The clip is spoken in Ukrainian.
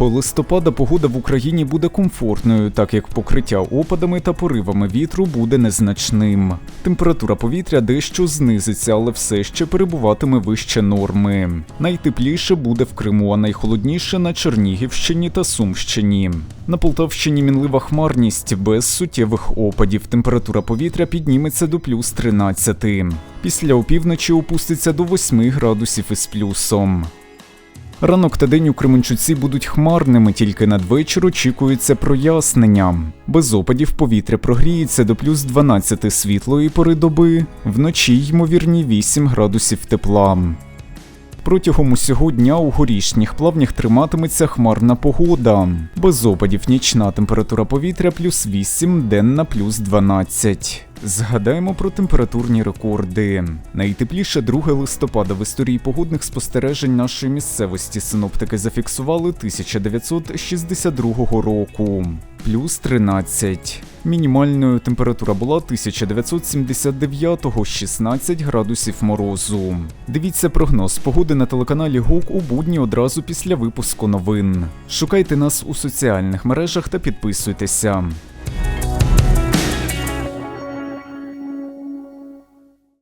листопада погода в Україні буде комфортною, так як покриття опадами та поривами вітру буде незначним. Температура повітря дещо знизиться, але все ще перебуватиме вище норми. Найтепліше буде в Криму, а найхолодніше на Чернігівщині та Сумщині. На Полтавщині мінлива хмарність без суттєвих опадів. Температура повітря підніметься до плюс 13. Після опівночі опуститься до 8 градусів із плюсом. Ранок та день у Кременчуці будуть хмарними, тільки надвечір очікується прояснення. Без опадів повітря прогріється до плюс 12 світлої пори доби, вночі ймовірні 8 градусів тепла. Протягом усього дня у горішніх плавнях триматиметься хмарна погода. Без опадів нічна температура повітря плюс 8, денна плюс 12. Згадаємо про температурні рекорди. Найтепліше 2 листопада в історії погодних спостережень нашої місцевості синоптики зафіксували 1962 року. Плюс 13. Мінімальною температура була 1979-го 16 градусів морозу. Дивіться прогноз погоди на телеканалі ГУК у будні одразу після випуску новин. Шукайте нас у соціальних мережах та підписуйтеся.